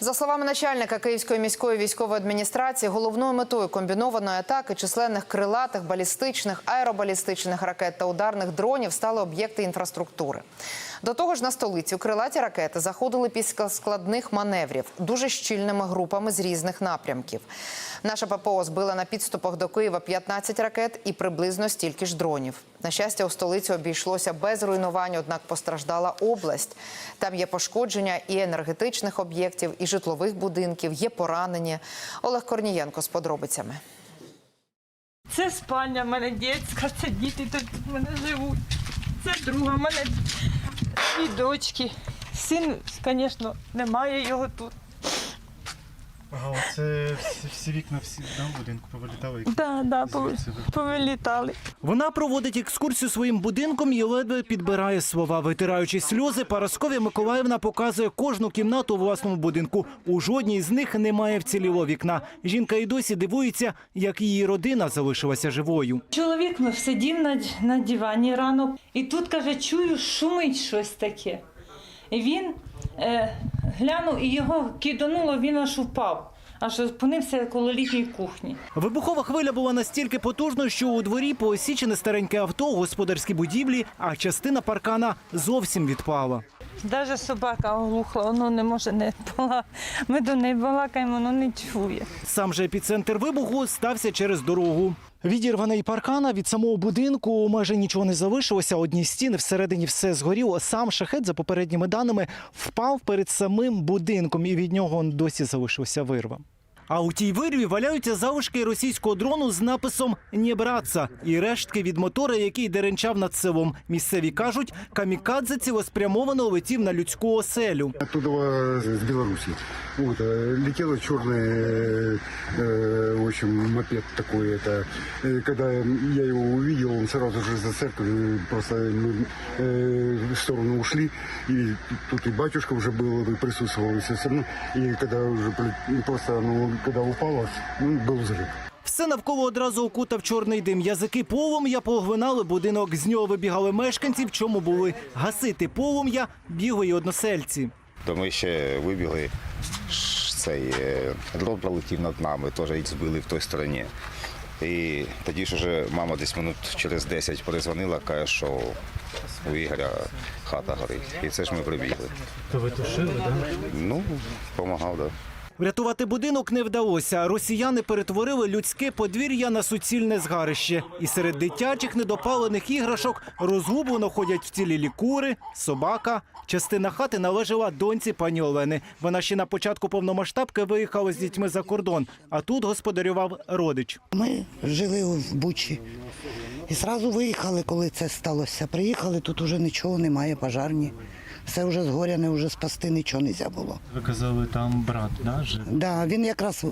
За словами начальника Київської міської військової адміністрації, головною метою комбінованої атаки численних крилатих, балістичних, аеробалістичних ракет та ударних дронів стали об'єкти інфраструктури. До того ж, на столицю крилаті ракети заходили після складних маневрів дуже щільними групами з різних напрямків. Наша ППО збила на підступах до Києва 15 ракет і приблизно стільки ж дронів. На щастя, у столиці обійшлося без руйнувань, однак постраждала область. Там є пошкодження і енергетичних об'єктів, і житлових будинків, є поранені. Олег Корнієнко з подробицями. Це спальня в мене дітська, це діти тут в мене живуть. Це друга в мене дві дочки. Син, звісно, немає його тут. Ага, оце всі, всі вікна всі да, в будинку повилітали. Да, да, Звідси ви- повилітали. Вона проводить екскурсію своїм будинком і ледве підбирає слова. Витираючи сльози, Парасковія Миколаївна показує кожну кімнату у власному будинку. У жодній з них немає вцілілого вікна. Жінка і досі дивується, як її родина залишилася живою. Чоловік сидів на, на дивані рано, і тут каже, чую, шумить щось таке. І він е, глянув і його кидануло, він аж упав, аж опинився коло літньої кухні. Вибухова хвиля була настільки потужною, що у дворі поосічене стареньке авто, господарські будівлі, а частина паркана зовсім відпала. Навіть собака оглухла, воно не може не бала. Ми до неї балакаємо, воно не чує. Сам же епіцентр вибуху стався через дорогу. Відірваний паркана від самого будинку майже нічого не залишилося. Одні стіни всередині все згоріло. Сам шахет, за попередніми даними, впав перед самим будинком, і від нього досі залишився вирва. А у тій вирві валяються залишки російського дрону з написом «Не братися» і рештки від мотора, який деренчав над селом. Місцеві кажуть, камікадзе цілеспрямовано летів на людську оселю. Оттуда э, с Беларуси. Вот, э, летела черный, э, в общем, мопед такой. Это, Э, когда я его увидел, он сразу же за церковью просто мы э, в сторону ушли. И тут и батюшка уже был, и присутствовал, и все остальное. И когда уже при- просто, ну, когда упало, ну, был взрыв. Все навколо одразу окутав чорний дим. Язики полум'я поглинали будинок. З нього вибігали мешканці. В чому були гасити полум'я, бігли й односельці. То ми ще вибігли, цей е, дрон пролетів над нами, теж їх збили в той стороні. І тоді ж уже мама десь минут через 10 перезвонила, каже, що у Ігоря хата горить. І це ж ми прибігли. То ви тушили, так? Да? Ну, допомагав, так. Да. Врятувати будинок не вдалося. Росіяни перетворили людське подвір'я на суцільне згарище. І серед дитячих недопалених іграшок розгублено ходять вцілілі кури, собака. Частина хати належала доньці пані Олени. Вона ще на початку повномасштабки виїхала з дітьми за кордон, а тут господарював родич. Ми жили в Бучі. І одразу виїхали, коли це сталося. Приїхали, тут вже нічого немає, пожарні. Все вже згоряне, вже спасти нічого не можна було. Ви казали, там брат, да, жив? Да, він якраз е,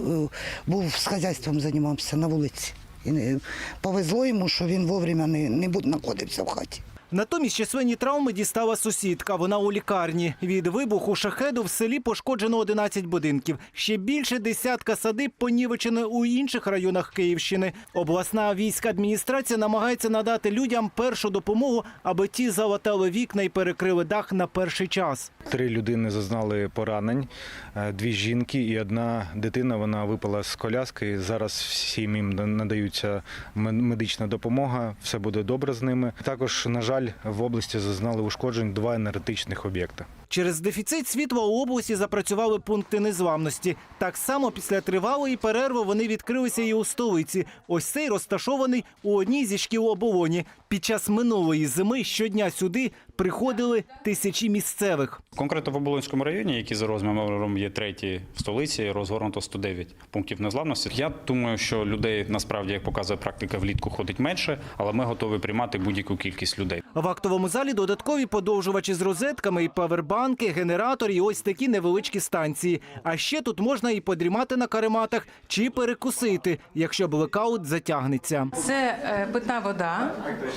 був з хазяйством займався на вулиці. І повезло йому, що він вовремя не, не знаходився в хаті. Натомість численні травми дістала сусідка. Вона у лікарні. Від вибуху шахеду в селі пошкоджено 11 будинків. Ще більше десятка садиб понівечені у інших районах Київщини. Обласна війська адміністрація намагається надати людям першу допомогу, аби ті залатали вікна і перекрили дах на перший час. Три людини зазнали поранень, е, дві жінки і одна дитина. Вона випала з коляски. Зараз всім їм надаються медична допомога. Все буде добре з ними. Також, на жаль, в області зазнали ушкоджень два енергетичних об'єкти. Через дефіцит світла у області запрацювали пункти незламності. Так само після тривалої перерви вони відкрилися і у столиці. Ось цей розташований у одній зі шкіл оболоні. Під час минулої зими щодня сюди приходили тисячі місцевих. Конкретно в Оболонському районі, який за розміром є третій в столиці, розгорнуто 109 пунктів незламності. Я думаю, що людей насправді, як показує практика, влітку ходить менше, але ми готові приймати будь-яку кількість людей. В актовому залі додаткові подовжувачі з розетками і павербанки, генератор і ось такі невеличкі станції. А ще тут можна і подрімати на карематах чи перекусити, якщо блекаут затягнеться. Це е, питна вода,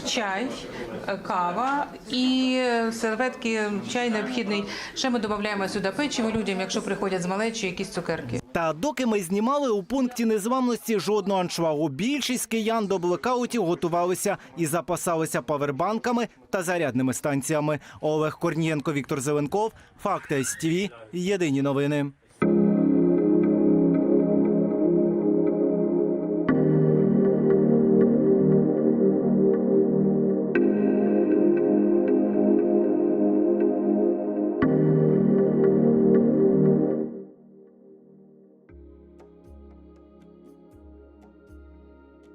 чай, е, кава і е, серветки, чай необхідний. Ще ми додаємо сюди печиво людям, якщо приходять з малечі, якісь цукерки. Та доки ми знімали у пункті незламності жодного аншлагу, більшість киян до блекаутів готувалися і запасалися павербанками та зарядними станціями. Олег Корнієнко, Віктор Зеленков, Факти СТВ. Єдині новини.